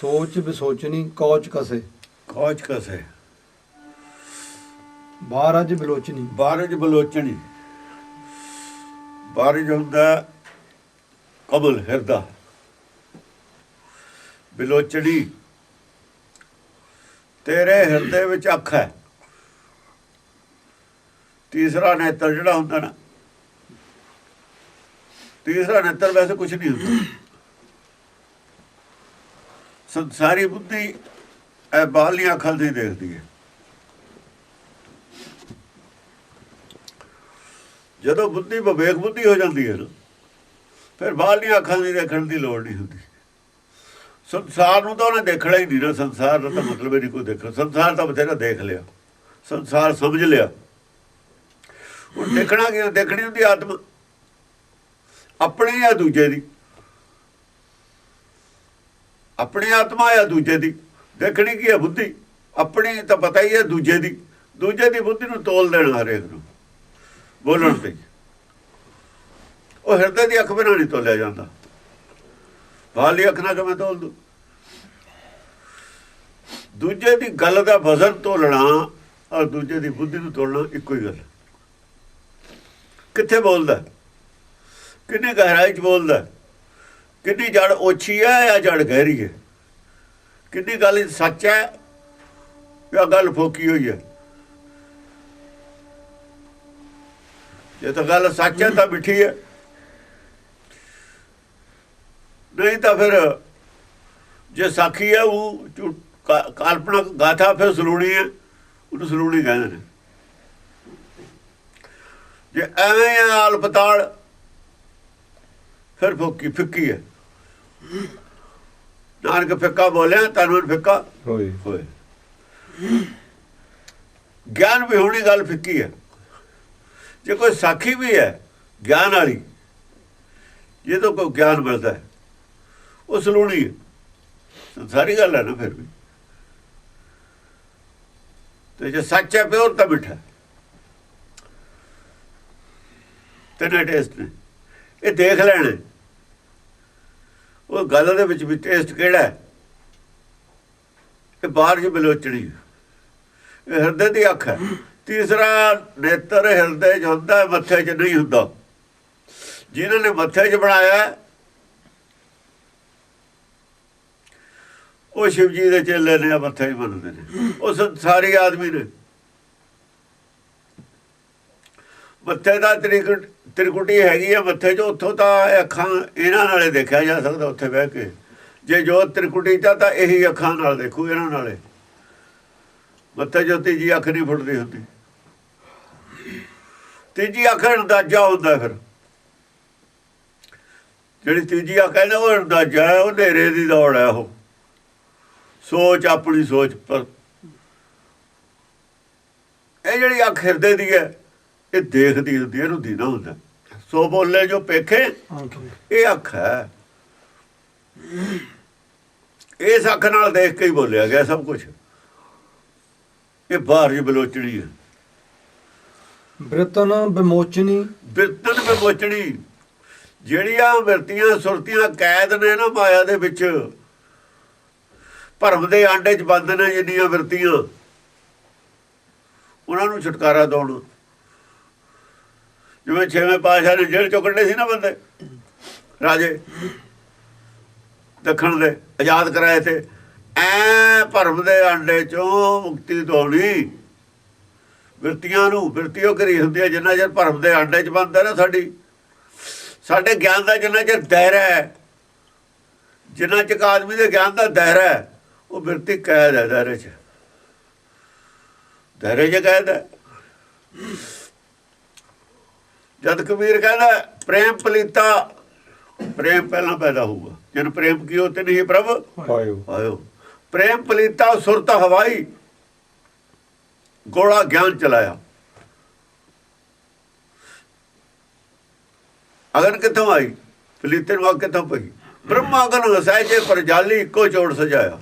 ਸੋਚ ਵਿਸੋਚਨੀ ਕੌਚ ਕਸੇ। ਖੋਜ ਕਸੇ। ਬਾਰਜ ਬਿਲੋਚਨੀ ਬਾਰਜ ਬਲੋਚਣੀ ਬਾਰਜ ਹੁੰਦਾ ਕਬਲ ਹਿਰਦਾ। ਬਿਲੋਚਣੀ ਤੇਰੇ ਹਿਰਦੇ ਵਿੱਚ ਅੱਖ ਹੈ। ਤੀਸਰਾ ਨੇਤਰ ਜਿਹੜਾ ਹੁੰਦਾ ਨਾ। ਤੀਸਰਾ ਨੇਤਰ ਵੈਸੇ ਕੁਝ ਨਹੀਂ ਹੁੰਦਾ। ਸੰਸਾਰੀ ਬੁੱਧੀ ਇਹ ਬਾਹਰਲੀਆਂ ਅੱਖਾਂ ਦੀ ਦੇਖਦੀ ਹੈ। ਜਦੋਂ ਬੁੱਧੀ ਵਿਵੇਕ ਬੁੱਧੀ ਹੋ ਜਾਂਦੀ ਹੈ ਨਾ, ਫਿਰ ਬਾਹਰਲੀਆਂ ਅੱਖਾਂ ਦੀ ਦੇਖਣ ਦੀ ਲੋੜ ਨਹੀਂ ਹੁੰਦੀ। ਸੰਸਾਰ ਨੂੰ ਤਾਂ ਉਹਨੇ ਦੇਖਣਾ ਹੀ ਨਹੀਂ ਨਾ, ਸੰਸਾਰ ਦਾ ਤਾਂ ਮਤਲਬ ਹੀ ਨਹੀਂ ਕੋਈ ਦੇਖਣਾ। ਸੰਸਾਰ ਤਾਂ ਬਥੇਰਾ ਦੇਖ ਲਿਆ। ਸੰਸਾਰ ਸਮਝ ਲਿਆ। ਉਹ ਦੇਖਣਾ ਕੀ ਦੇਖਣੀ ਹੁੰਦੀ ਆਤਮਾ। ਆਪਣੀ ਜਾਂ ਦੂਜੇ ਦੀ? ਆਪਣੀ ਆਤਮਾ ਜਾਂ ਦੂਜੇ ਦੀ। ਦੇਖਣੀ ਕੀ ਹੈ ਬੁੱਧੀ? ਆਪਣੀ ਤਾਂ ਪਤਾ ਹੀ ਹੈ ਦੂਜੇ ਦੀ। ਦੂਜੇ ਦੀ ਬੁੱਧੀ ਨੂੰ ਤੋਲ ਦੇਣਾ ਹਰੇਕ ਨੂੰ ਬੋਲਣ ਤੇ। ਉਹ ਹਿਰਦੇ ਦੀ ਅੱਖ ਬਿਨਾਂ ਨਹੀਂ ਤੋਲਿਆ ਜਾਂਦਾ। ਬਾਹਲੀ ਅੱਖ ਨਾਲ ਕਿਵੇਂ ਤੋਲ ਦੂ? ਦੂਜੇ ਦੀ ਗੱਲ ਦਾ ਵਜ਼ਨ ਤੋਲਣਾ ਔਰ ਦੂਜੇ ਦੀ ਬੁੱਧੀ ਨੂੰ ਤੋਲਣਾ ਇੱਕੋ ਹੀ ਗੱਲ। ਕਿੱਥੇ ਬੋਲਦਾ? ਕਿੰਨੀ ਗਹਿਰਾਈ 'ਚ ਬੋਲਦਾ? ਕਿੰਨੀ ਜੜ ਓਛੀ ਹੈ ਜਾਂ ਜੜ ਗਹਿਰੀ ਹੈ। ਕਿੰਨੀ ਗੱਲ ਸੱਚ ਹੈ ਜਾਂ ਗੱਲ ਫੋਕੀ ਹੋਈ ਹੈ। ਜੇ ਤਾਂ ਗੱਲ ਸੱਚ ਹੈ ਤਾਂ ਮਿੱਠੀ ਹੈ। ਨਹੀਂ ਤਾਂ ਫਿਰ ਜੇ ਸਾਖੀ ਹੈ, ਉਹ ਝੂ- ਕਾ- ਗਾਥਾ ਫਿਰ ਸਲੂਣੀ ਹੈ, ਉਹਨੂੰ ਸਲੂਣੀ ਕਹਿੰਦੇ ਨੇ। ਜੇ ਐਵੇਂ ਹੈ, ਆਲਪਤਾਲ, ਫਿਰ ਫੋਕੀ, ਫਿੱਕੀ ਹੈ। ਨਾਨਕ ਫਿੱਕਾ ਬੋਲਿਆ ਤਨਵਨ ਫਿੱਕਾ। ਹੋਏ। ਹੋਏ। ਗਿਆਨ ਵੀ ਹੋਣੀ ਗੱਲ ਫਿੱਕੀ ਹੈ। ਜੇ ਕੋਈ ਸਾਖੀ ਵੀ ਹੈ ਗਿਆਨ ਵਾਲੀ ਜੇ ਤਾਂ ਕੋਈ ਗਿਆਨ ਮਿਲਦਾ ਹੈ ਉਹ ਸਲੂਣੀ ਹੈ। ਸੰਸਾਰੀ ਗੱਲ ਹੈ ਨਾ ਫਿਰ ਵੀ। ਤੇ ਜੇ ਸੱਚ ਹੈ ਪਿਓਰ ਤਾਂ ਮਿੱਠਾ ਹੈ। ਤਿੰਨੇ ਟੇਸਟ ਨੇ। ਇਹ ਦੇਖ ਲੈਣੇ ਉਹ ਗੱਲ ਦੇ ਵਿੱਚ ਵੀ ਟੇਸਟ ਕਿਹੜਾ ਹੈ? ਇਹ ਬਾਹਰ ਜੀ ਬਲੋਚਣੀ ਹਿਰਦੇ ਦੀ ਅੱਖ ਹੈ। ਤੀਸਰਾ ਨੇਤਰ ਹਿਰਦੇ 'ਚ ਹੁੰਦਾ ਮੱਥੇ 'ਚ ਨਹੀਂ ਹੁੰਦਾ। ਜਿਨ੍ਹਾਂ ਨੇ ਮੱਥੇ 'ਚ ਬਣਾਇਆ ਉਹ ਸ਼ਿਵ ਜੀ ਦੇ ਚੇਲੇ ਨੇ ਮੱਥੇ 'ਚ ਮੰਨਦੇ ਨੇ। ਉਹ ਸੰਸਾਰੀ ਆਦਮੀ ਨੇ। ਮੱਥੇ ਦਾ ਤ੍ਰਿਕੁਟ ਤ੍ਰਿਕੁਟੀ ਹੈਗੀ ਆ, ਮੱਥੇ 'ਚ ਉੱਥੋਂ ਤਾਂ ਇਹ ਅੱਖਾਂ ਇਹਨਾਂ ਨਾਲੇ ਦੇਖਿਆ ਜਾ ਸਕਦਾ ਉੱਥੇ ਬਹਿ ਕੇ। ਜੇ ਜੋ ਤ੍ਰਿਕੁਟੀ ਤਾਂ ਤਾਂ ਇਹੀ ਅੱਖਾਂ ਨਾਲ ਦੇਖੂ ਇਹਨਾਂ ਨਾਲੇ। ਮੱਥੇ 'ਚ ਤੀਜੀ ਅੱਖ ਨਹੀਂ ਫੁੱਟਦੀ ਹੁੰਦੀ। ਤੀਜੀ ਅੱਖ ਅੰਦਾਜ਼ਾ ਹੁੰਦਾ ਫਿਰ। ਜਿਹੜੀ ਤੀਜੀ ਅੱਖ ਹੈ ਨਾ, ਉਹ ਅੰਦਾਜ਼ਾ ਹੈ, ਉਹ ਹਨੇਰੇ ਦੀ ਦੌੜ ਹੈ ਉਹ। ਸੋਚ, ਆਪਣੀ ਸੋਚ ਪਰ। ਇਹ ਜਿਹੜੀ ਅੱਖ ਹਿਰਦੇ ਦੀ ਹੈ ਇਹ ਦੇਖਦੀ ਹੁੰਦੀ ਇਹਨੂੰ ਦੀਨਾ ਹੁੰਦਾ। ਸੋ ਬੋਲੇ ਜੋ ਪੇਖੇ ਇਹ ਅੱਖ ਹੈ। ਇਸ ਅੱਖ ਨਾਲ ਦੇਖ ਕੇ ਹੀ ਬੋਲਿਆ ਗਿਆ ਸਭ ਕੁਝ ਇਹ ਬਾਹਰ ਜੀ ਬਲੋਚੜੀ ਹੈ। ਬ੍ਰਿਤਨ ਵਿਮੋਚਨੀ ਬਿਰਤਨ ਵਿਮੋਚਣੀ ਜਿਹੜੀਆਂ ਬਿਰਤੀਆਂ ਸੁਰਤੀਆਂ ਕੈਦ ਨੇ ਨਾ ਮਾਇਆ ਦੇ ਵਿੱਚ ਭਰਮ ਦੇ ਆਂਡੇ 'ਚ ਬੰਦ ਨੇ ਜਿੰਨੀਆਂ ਬਿਰਤੀਆਂ। ਉਹਨਾਂ ਨੂੰ ਛੁਟਕਾਰਾ ਦਿਵਾਉਣਾ ਜਿਵੇਂ ਛੇਵੇਂ ਪਾਸ਼ਾ ਨੇ ਜੇਲ੍ਹ ਚੋਂ ਕੱਢੇ ਸੀ ਨਾ ਬੰਦੇ, ਰਾਜੇ, ਦੱਖਣ ਦੇ, ਆਜ਼ਾਦ ਕਰਾਏ ਤੇ, ਐ ਭਰਮ ਦੇ ਆਂਡੇ ਚੋਂ ਮੁਕਤੀ ਦਿਵਾਉਣੀ। ਬਿਰਤੀਆਂ ਨੂੰ ਬਿਰਤੀਓ ਕਰੀ ਹੁੰਦੀ ਹੈ ਜਿੰਨਾ ਚਿਰ ਭਰਮ ਦੇ ਆਂਡੇ 'ਚ ਬੰਦ ਨਾ ਸਾਡੀ, ਸਾਡੇ ਗਿਆਨ ਦਾ ਜਿੰਨਾ ਚਿਰ ਦਾਇਰਾ ਹੈ, ਜਿੰਨਾ ਚਿਰ ਆਦਮੀ ਦੇ ਗਿਆਨ ਦਾ ਦਾਇਰਾ ਹੈ, ਉਹ ਬਿਰਤੀ ਕੈਦ ਹੈ ਦਾਇਰੇ 'ਚ। ਦਾਇਰੇ 'ਚ ਕੈਦ ਹੈ। ਜਦ ਕਬੀਰ ਕਹਿੰਦਾ ਪ੍ਰੇਮ ਪਲੀਤਾ। ਪ੍ਰੇਮ ਪਹਿਲਾਂ ਪੈਦਾ ਹੋਊਗਾ। ਜਨ ਪ੍ਰੇਮ ਕੀਓ ਤੇ ਨਹੀਂ ਪ੍ਰਭ ਪਾਇਓ ਆਇਓ। ਪ੍ਰੇਮ ਪਲੀਤਾ ਸੁਰਤ ਹਵਾਈ। ਗੋਲਾ ਗਿਆਨ ਚਲਾਇਆ। ਅਗਨ ਕਿੱਥੋਂ ਆਈ? ਪਲੀਤੇ ਨੂੰ ਅੱਗ ਕਿੱਥੋਂ ਪਈ? ਬ੍ਰਹਮਾ ਅਗਨ ਵਸਾਇ ਜੇ ਪਰਜਾਲੀ ਇੱਕੋ ਚੋੜ ਸਜਾਇਆ।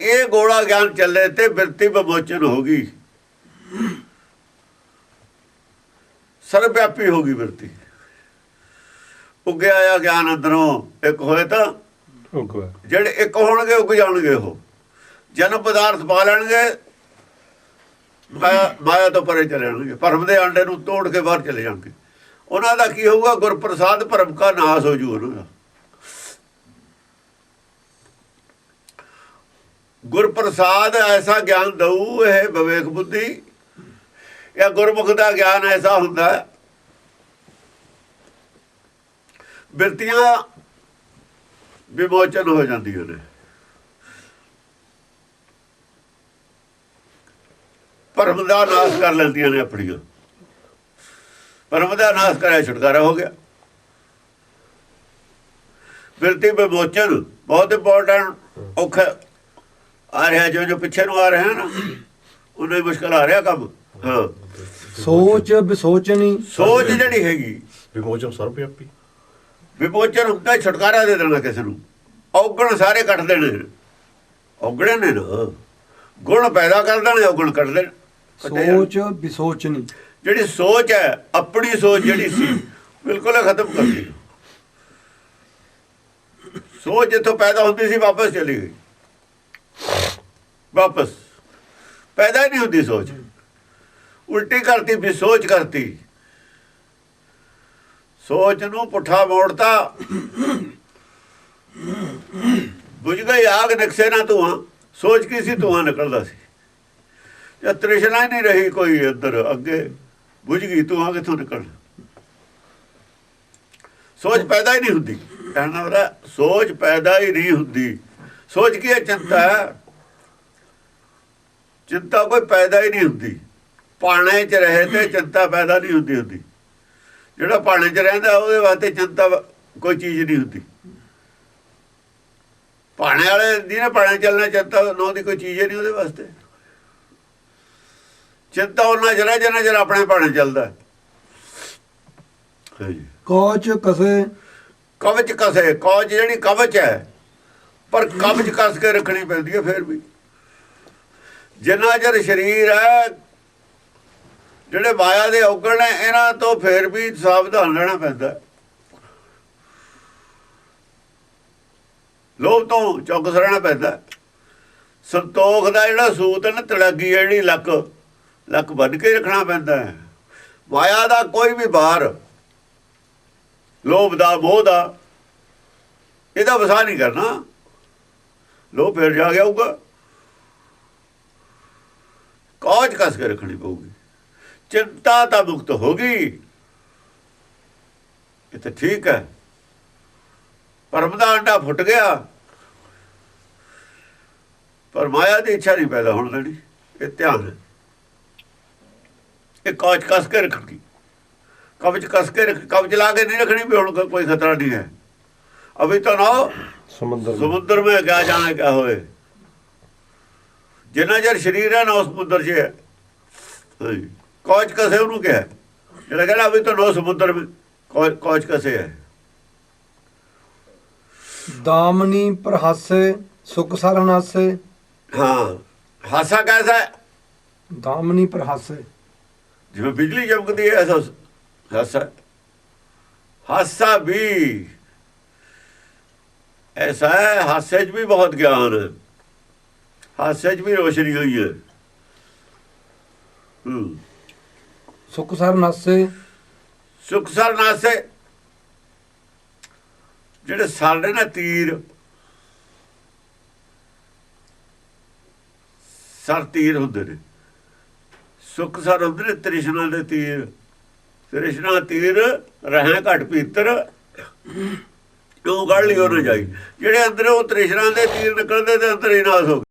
ਇਹ ਗੋਲਾ ਗਿਆਨ ਚੱਲੇ ਤੇ ਬਿਰਤੀ ਵਿਮੋਚਨ ਹੋ ਗਈ। ਸਰਵ-ਵਿਆਪੀ ਹੋ ਗਈ ਬਿਰਤੀ ਉੱਗਿਆ ਆ ਗਿਆਨ ਅੰਦਰੋਂ ਇੱਕ ਹੋਏ ਤਾਂ ਜਿਹੜੇ ਇੱਕ ਹੋਣਗੇ ਉੱਗ ਜਾਣਗੇ ਉਹ। ਜਨਮ ਪਦਾਰਥ ਪਾ ਲੈਣਗੇ ਮਾਇਆ ਮਾਇਆ ਤੋਂ ਪਰੇ ਚਲੇ ਜਾਣਗੇ। ਭਰਮ ਦੇ ਆਂਡੇ ਨੂੰ ਤੋੜ ਕੇ ਬਾਹਰ ਚਲੇ ਜਾਣਗੇ। ਉਹਨਾਂ ਦਾ ਕੀ ਹੋਊਗਾ? ਗੁਰਪ੍ਰਸਾਦ ਭਰਮ ਕਾ ਨਾਸ ਹੋ ਜੂ ਉਹਨਾਂ ਦਾ। ਗੁਰਪ੍ਰਸਾਦ ਐਸਾ ਗਿਆਨ ਦਊ ਇਹ ਵਿਵੇਕ ਬੁੱਧੀ। ਇਹ ਗੁਰਮੁਖ ਦਾ ਗਿਆਨ ਐਸਾ ਹੁੰਦਾ ਹੈ। ਬਿਰਤੀਆਂ ਵਿਮੋਚਨ ਹੋ ਜਾਂਦੀਆਂ ਨੇ। ਭਰਮ ਦਾ ਨਾਸ਼ ਕਰ ਲੈਂਦੀਆਂ ਨੇ ਆਪਣੀਆਂ। ਭਰਮ ਦਾ ਨਾਸ਼ ਕਰਿਆ ਛੁਟਕਾਰਾ ਹੋ ਗਿਆ। ਬਿਰਤੀ ਵਿਮੋਚਨ ਬਹੁਤ ਇੰਪੋਰਟੈਂਟ ਔਖਾ ਆ ਰਿਹਾ ਜੋ ਜੋ ਪਿੱਛੇ ਨੂੰ ਆ ਰਿਹਾ ਨਾ ਉਹਨਾਂ ਹੀ ਮੁਸ਼ਕਲ ਆ ਰਿਹਾ ਕੰਮ। ਹਾਂ। ਸੋਚ ਵਿਸੋਚਨੀ ਸੋਚ ਜਿਹੜੀ ਹੈਗੀ। ਵਿਮੋਚਨ ਸਰਵਵਿਆਪੀ ਵਿਮੋਚਨ ਹੁੰਦਾ ਹੀ ਛੁਟਕਾਰਾ ਦੇ ਦੇਣਾ ਕਿਸੇ ਨੂੰ। ਔਗਣ ਸਾਰੇ ਕੱਟ ਦੇਣੇ ਨੇ। ਔਗਣੇ ਨੇ ਨਾ। ਗੁਣ ਪੈਦਾ ਕਰ ਦੇਣੇ ਔਗਣ ਕੱਢ ਦੇਣ। ਸੋਚ ਵਿਸੋਚਨੀ ਜਿਹੜੀ ਸੋਚ ਹੈ ਆਪਣੀ ਸੋਚ ਜਿਹੜੀ ਸੀ ਬਿਲਕੁਲ ਖਤਮ ਕਰ ਦਿੱਤੀ। ਸੋਚ ਜਿੱਥੋਂ ਪੈਦਾ ਹੁੰਦੀ ਸੀ ਵਾਪਸ ਚਲੀ ਗਈ। ਵਾਪਸ। ਪੈਦਾ ਹੀ ਨਹੀਂ ਹੁੰਦੀ ਸੋਚ। ਉਲਟੀ ਕਰਤੀ, ਵੀ ਸੋਚ ਕਰਤੀ। ਸੋਚ ਨੂੰ ਪੁੱਠਾ ਮੋੜਤਾ। ਬੁਝ ਗਈ ਆਗ, ਨਕਸ਼ੇ ਨਾ ਧੂਆਂ। ਸੋਚ ਕੀ ਸੀ? ਧੂਆਂ ਨਿਕਲਦਾ ਸੀ। ਜਾਂ ਤ੍ਰਿਸ਼ਨਾ ਹੀ ਨਹੀਂ ਰਹੀ ਕੋਈ ਅੰਦਰ ਅੱਗੇ ਬੁਝ ਗਈ, ਧੂਆਂ ਕਿੱਥੋਂ ਨਿਕਲ? ਸੋਚ ਪੈਦਾ ਹੀ ਨਹੀਂ ਹੁੰਦੀ। ਕਹਿਣਾ ਉਹਦਾ ਸੋਚ ਪੈਦਾ ਹੀ ਨਹੀਂ ਹੁੰਦੀ। ਸੋਚ ਕੀ ਹੈ? ਚਿੰਤਾ ਚਿੰਤਾ ਕੋਈ ਪੈਦਾ ਹੀ ਨਹੀਂ ਹੁੰਦੀ। ਪਾਣੇ 'ਚ ਰਹੇ ਤੇ ਚਿੰਤਾ ਪੈਦਾ ਨਹੀਂ ਹੁੰਦੀ ਹੁੰਦੀ। ਜਿਹੜਾ ਪਾਣੇ 'ਚ ਰਹਿੰਦਾ ਉਹਦੇ ਵਾਸਤੇ ਚਿੰਤਾ ਕੋਈ ਚੀਜ਼ ਨਹੀਂ ਹੁੰਦੀ। ਪਾਣੇ ਵਾਲੇ ਜਿਹਨੇ ਪਾਣੇ ਚੱਲਣਾ ਚਿੰਤਾ ਨੋ ਦੀ ਕੋਈ ਚੀਜ਼ ਨਹੀਂ ਉਹਦੇ ਵਾਸਤੇ। ਚਿੰਤਾ ਉਹਨਾਂ ਜਰਾ ਜਨਾ ਜਰਾ ਆਪਣੇ ਪਾਣੇ ਚੱਲਦਾ। ਕੌਚ ਕਸੇ। ਕਵਚ ਕਸੇ ਕੌਚ ਜਿਹੜੀ ਕਵਚ ਹੈ ਪਰ ਕਵਚ ਕਸ ਕੇ ਰੱਖਣੀ ਪੈਂਦੀ ਹੈ ਫਿਰ ਵੀ। ਜਿੰਨਾ ਚਿਰ ਸਰੀਰ ਹੈ ਜਿਹੜੇ ਮਾਇਆ ਦੇ ਔਗਣ ਨੇ, ਇਹਨਾਂ ਤੋਂ ਫਿਰ ਵੀ ਸਾਵਧਾਨ ਰਹਿਣਾ ਪੈਂਦਾ ਲੋਭ ਤੋਂ ਚੌਕਸ ਰਹਿਣਾ ਪੈਂਦਾ ਸੰਤੋਖ ਦਾ ਜਿਹੜਾ ਸੂਤ ਹੈ ਨਾ, ਤੜਾਗੀ ਹੈ ਜਿਹੜੀ ਲੱਕ ਲੱਕ ਬੰਨ ਕੇ ਰੱਖਣਾ ਪੈਂਦਾ ਹੈ। ਮਾਇਆ ਦਾ ਕੋਈ ਵੀ ਬਾਹਰ ਲੋਭ ਦਾ, ਮੋਹ ਦਾ, ਇਹਦਾ ਵਸਾ ਨਹੀਂ ਕਰਨਾ। ਲੋਭ ਫਿਰ ਜਾ ਗਿਆ ਹੋਊਗਾ ਕੌਚ ਕਸ ਕੇ ਰੱਖਣੀ ਪਊਗੀ? ਚਿੰਤਾ ਤਾਂ ਮੁਕਤ ਹੋ ਗਈ। ਇਹ ਤਾਂ ਠੀਕ ਹੈ। ਪਰਮ ਦਾ ਅੰਡਾ ਫੁੱਟ ਗਿਆ। ਪਰ ਮਾਇਆ ਦੀ ਇੱਛਾ ਨਹੀਂ ਪੈਦਾ ਹੋਣ ਦੇਣੀ। ਇਹ ਧਿਆਨ ਇਹ ਕਵਚ ਕਸ ਕੇ ਰੱਖਣੀ। ਕਵਚ ਕਸ ਕੇ ਰੱਖ ਕਬਜ਼ ਲਾ ਕੇ ਨਹੀਂ ਰੱਖਣੀ ਵੀ ਹੁਣ ਕੋਈ ਖਤਰਾ ਨਹੀਂ ਹੈ। ਅਭੀ ਤਾਂ ਨਾ ਸਮੁੰਦਰ ਸਮੁੰਦਰ ਵਿੱਚ ਗਿਆ ਜਾਣਾ ਕਿਆ ਹੋਏ ਜਿੰਨਾ ਜਰ ਸਰੀਰ ਹੈ ਨਾ ਉਸ ਸਮੁੰਦਰ 'ਚ ਹੈ। ਕੌਚ ਕਸੇ ਉਹਨੂੰ ਕਿਹਾ? ਜਿਹੜਾ ਕਹਿੰਦਾ ਅਭੀ ਤਾਂ ਨੋ ਸਮੁੰਦਰ ਕੌਚ ਕਸੇ ਹੈ ਦਾਮਨੀ ਪ੍ਰਹਾਸੇ ਸੁਖ ਸਰਨਾਸੇ ਹਾਂ ਹਾਸਾ ਕੈਸਾ ਦਾਮਨੀ ਪ੍ਰਹਾਸੇ। ਜਿਵੇਂ ਬਿਜਲੀ ਚਮਕਦੀ ਹੈ ਐਸਾ ਹਾਸਾ। ਹਾਸਾ ਵੀ ਐਸਾ ਹੈ ਹਾਸੇ 'ਚ ਵੀ ਬਹੁਤ ਗਿਆਨ ਹੈ। ਹਾਸੇ 'ਚ ਵੀ ਰੋਸ਼ਨੀ ਹੋਈ ਹੈ। ਹੂੰ। ਸੁਖ ਸਰਨਾਸੇ ਸੁਖ ਸਰ ਨਾਸੇ ਜਿਹੜੇ ਸਾਡੇ ਨਾ ਤੀਰ, ਸਰ ਤੀਰ ਹੁੰਦੇ ਨੇ। ਸੁਖ ਸਰ ਹੁੰਦੇ ਨੇ ਤ੍ਰਿਸ਼ਨਾ ਦੇ ਤੀਰ। ਤ੍ਰਿਸ਼ਨਾ ਤੀਰ ਰਹਿ ਘਟ ਪੀਤਰ ਤੂੰ ਗੜ ਲਈ ਉਹਨੇ ਜਾਈ। ਜਿਹੜੇ ਅੰਦਰ ਉਹ ਤ੍ਰਿਸ਼ਨਾ ਦੇ ਤੀਰ ਨਿਕਲਦੇ ਤੇ ਅੰਦਰ ਹੀ ਨਾਸ ਹੋ